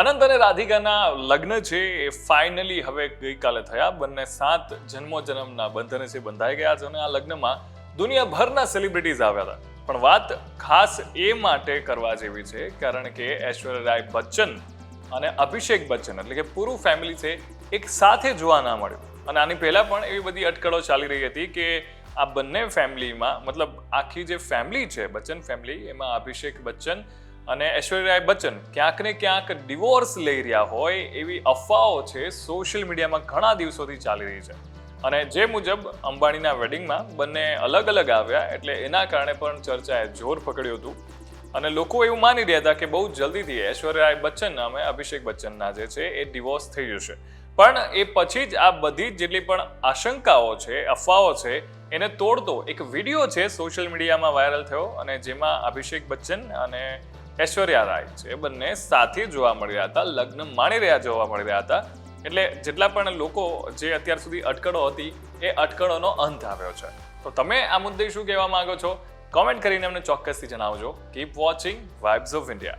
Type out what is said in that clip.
અનંત અને રાધિકાના લગ્ન છે એ ફાઇનલી હવે ગઈકાલે થયા. બંને સાત જન્મો જન્મના બંધને છે બંધાઈ ગયા છે અને આ લગ્નમાં દુનિયાભરના સેલિબ્રિટીઝ આવ્યા હતા. પણ વાત ખાસ એ માટે કરવા જેવી છે, કારણ કે ઐશ્વર્યા રાય બચ્ચન અને અભિષેક બચ્ચન, એટલે કે પૂરું ફેમિલી છે, એક સાથે જોવા ના મળ્યું. અને આની પહેલાં પણ એવી બધી અટકળો ચાલી રહી હતી કે આ બંને ફેમિલીમાં મતલબ આખી જે ફેમિલી છે, બચ્ચન ફેમિલી એમાં અભિષેક બચ્ચન અને ઐશ્વર્યા રાય બચ્ચન ક્યાંક ને ક્યાંક ડિવોર્સ લઈ રહ્યા હોય એવી અફવાઓ છે સોશિયલ મીડિયામાં ઘણા દિવસોથી ચાલી રહી છે. અને જે મુજબ અંબાણીના વેડિંગમાં બંને અલગ અલગ આવ્યા એટલે એના કારણે પણ ચર્ચાએ જોર પકડ્યું હતું. અને લોકો એવું માની રહ્યા હતા કે બહુ જલ્દીથી ઐશ્વર્યા રાય બચ્ચન નામે અભિષેક બચ્ચનના જે છે એ ડિવોર્સ થઈ જશે. પણ એ પછી જ આ બધી જેટલી પણ આશંકાઓ છે, અફવાઓ છે, એને તોડતો એક વીડિયો છે સોશિયલ મીડિયામાં વાયરલ થયો અને જેમાં અભિષેક બચ્ચન અને ઐશ્વર્યા રાય છે. બંને સાથે જોવા મળી રહ્યા હતા, લગ્ન માણી રહ્યા જોવા મળી રહ્યા હતા. એટલે જેટલા પણ લોકો જે અત્યાર સુધી અટકળો હતી, એ અટકળોનો અંત આવ્યો છે. તો તમે આ મુદ્દે શું કહેવા માંગો છો? કોમેન્ટ કરીને અમને ચોક્કસથી જણાવજો. Keep watching vibes of India